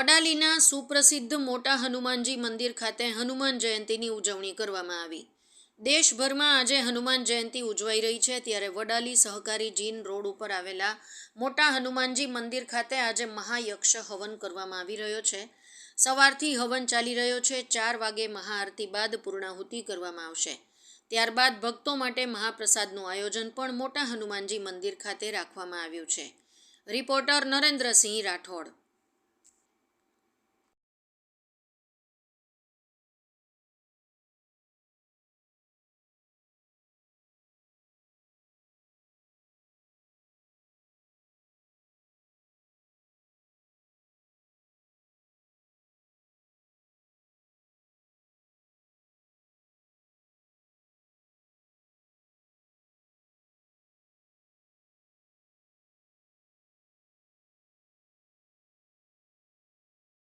વડાલીના સુપ્રસિદ્ધ મોટા હનુમાનજી મંદિર ખાતે હનુમાન જયંતીની ઉજવણી કરવામાં આવી. દેશભરમાં આજે હનુમાન જયંતી ઉજવાઈ રહી છે, ત્યારે વડાલી સહકારી જીન રોડ ઉપર આવેલા મોટા હનુમાનજી મંદિર ખાતે આજે મહાયક્ષ હવન કરવામાં આવી રહ્યો છે. સવારથી હવન ચાલી રહ્યો છે, ચાર વાગે મહાઆરતી બાદ પૂર્ણાહુતિ કરવામાં આવશે. ત્યારબાદ ભક્તો માટે મહાપ્રસાદનું આયોજન પણ મોટા હનુમાનજી મંદિર ખાતે રાખવામાં આવ્યું છે. રિપોર્ટર નરેન્દ્રસિંહ રાઠોડ